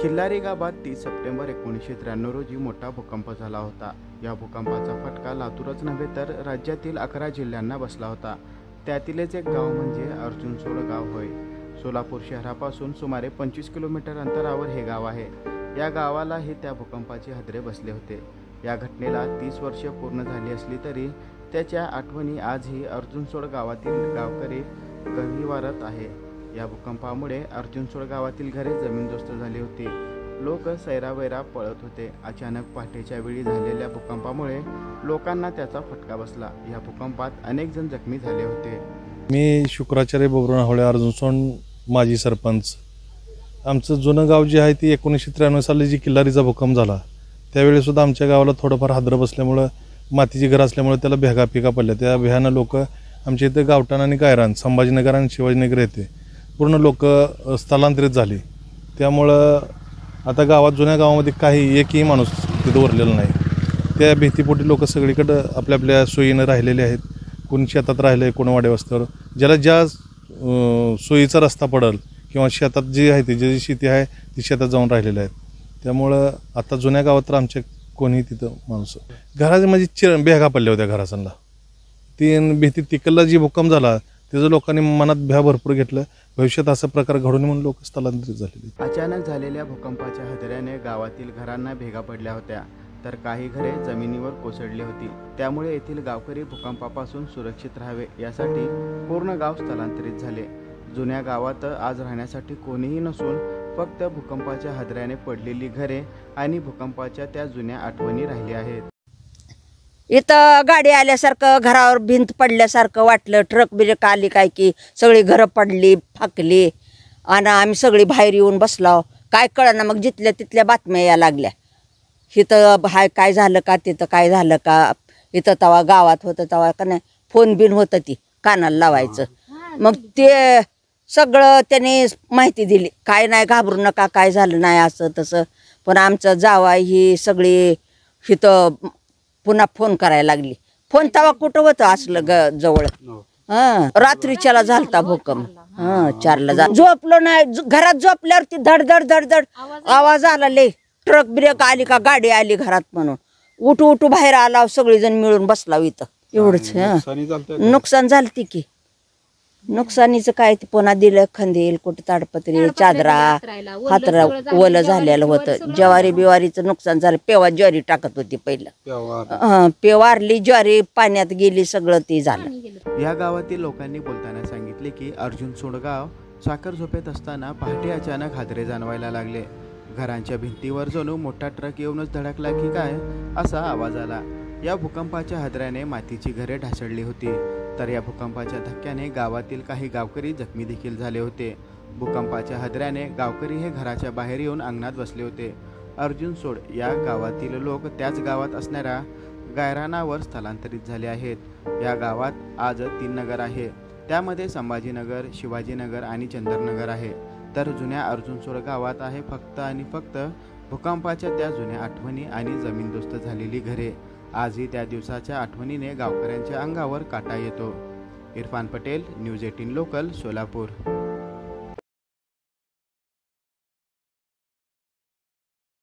खिल्लारी गावात तीस सप्टेंबर एकोणीसशे त्र्याण्णव रोजी मोठा भूकंप झाला होता. या भूकंपाचा फटका लातूरच नव्हे तर राज्यातील अकरा जिल्ह्यांना बसला होता. त्यातीलच एक गाव म्हणजे अर्जुनसोड गाव होय. सोलापूर शहरापासून सुमारे पंचवीस किलोमीटर अंतरावर हे गाव आहे. या गावालाही त्या भूकंपाचे हादरे बसले होते. या घटनेला तीस वर्ष पूर्ण झाली असली तरी त्याच्या आठवणी आजही अर्जुनसोड गावातील गावकरी गहिवारत आहे. या भूकंपामुळे अर्जुनसोड गावातील घरे जमीनदोस्त झाली होती. लोक सैरावैरा पळत होते. अचानक पहाटेच्या वेळी झालेल्या भूकंपामुळे लोकांना त्याचा फटका बसला. या भूकंपात अनेक जण जखमी झाले होते. मी शुक्राचार्य बबरून होळे अर्जुनसोन माजी सरपंच. आमचं जुनं गाव जे आहे ती एकोणीसशे त्र्याण्णव साली जी किल्लारीचा भूकंप झाला त्यावेळीसुद्धा आमच्या गावाला थोडंफार हादरं बसल्यामुळं मातीची घर असल्यामुळे त्याला भेगा पिका पडल्या. त्या भ्यानं लोक आमच्या इथं गावठाण आणि गायरान संभाजीनगर आणि शिवाजीनगर येते. पूर्ण लोक स्थलांतरित झाली. त्यामुळं आता गावात जुन्या गावामध्ये काही एकही माणूस तिथं उरलेला नाही. त्या भीतीपोटी लोक सगळीकडं आपल्या आपल्या सोयीनं राहिलेले आहेत. कोण शेतात राहिलं आहे कोणी वाड्यावस्त्यावर ज्याला ज्या सोयीचा रस्ता पडेल किंवा शेतात जी आहे ती जी शेती आहे ती शेतात जाऊन राहिलेली आहेत. त्यामुळं आता जुन्या गावात तर आमच्या कोणी तिथं माणूस घराचे म्हणजे चिर बेगा पडल्या होत्या घरासनला. तीन भीती तिकडला जी भूकंप झाला तिचं लोकांनी मनात भ्या भरपूर घेतलं. भविष्यात असा प्रकार घडून म्हणून लोक स्थलांतरित झालेले अचानक झालेल्या भूकंपाच्या हादऱ्याने गावातील घरांना भेगा पडल्या होत्या. तर काही घरे जमिनीवर कोसळली होती. त्यामुळे येथील गावकरी भूकंपापासून सुरक्षित राहावे यासाठी पूर्ण गाव स्थलांतरित झाले. जुन्या गावात आज राहण्यासाठी कोणीही नसून फक्त भूकंपाच्या हादऱ्याने पडलेली घरे आणि भूकंपाच्या त्या जुन्या आठवणी राहिल्या आहेत. इथं गाडी आल्यासारखं घरावर भिंत पडल्यासारखं वाटलं. ट्रक बिरक आली काय की सगळी घरं पडली फाकली. आणि आम्ही सगळी बाहेर येऊन बसलो. काय कळना मग जिथल्या तिथल्या बातम्या या लागल्या. इथं हाय काय झालं का तिथं काय झालं का? इथं तवा गावात होतं तवा का नाही? फोन बिन होतं ती कानाला लावायचं. मग ते सगळं त्याने माहिती दिली. काय नाही घाबरू नका काय झालं नाही असं तसं. पण आमचं जावा ही सगळी इथं पुन्हा फोन करायला लागली. फोन तवा कुठं होतं असलं ग जवळ? हा. रात्रीच्याला झालता भूकंप. हा चारला जा झोपलो नाही. घरात झोपल्यावरती धड धड धड धड आवाज आला लय. ट्रक ब्रेक आली का गाडी आली घरात म्हणून. उठू उठू बाहेर आला सगळेजण मिळून बसला इथं. एवढंच हा. नुकसान झालती की. नुकसानीचं काय ते पुन्हा दिलं खंदील कुठे ताडपत्री चादरा हातरा ओलं झालेलं होतं. ज्वारी बिवारीचं नुकसान झालं. पेवा ज्वारी टाकत होती पहिलं. हं, पेवारली ज्वारी पाण्यात गेली सगळं ते झालं. या गावातील लोकांनी बोलताना सांगितले की अर्जुन सोडगाव साखर झोपेत असताना पहाटे अचानक हादरे जाणवायला लागले. घरांच्या भिंतीवर जणू मोठा ट्रक येऊनच धडकला की काय असा आवाज आला. या भूकंपाच्या हादऱ्याने मातीची घरे ढासळली होती. तर या भूकंपाच्या धक्क्याने गावातील काही गावकरी जखमी देखील झाले होते. भूकंपाच्या हदऱ्याने गावकरी हे घराच्या बाहेर येऊन अंगणात बसले होते. अर्जुन सोड या गावातील लोक त्याच गावात असणाऱ्या गायरानावर स्थलांतरित झाले आहेत. या गावात आज तीन नगर आहे. त्यामध्ये संभाजीनगर शिवाजीनगर आणि चंदरनगर आहे. तर जुन्या अर्जुनसोड गावात आहे फक्त आणि फक्त भूकंपाच्या त्या जुन्या आठवणी आणि जमीनदोस्त झालेली घरे. आजही त्या दिवसाच्या आठवणीने गावकऱ्यांच्या अंगावर काटा येतो. Irfan Patel news eighteen local Solapur.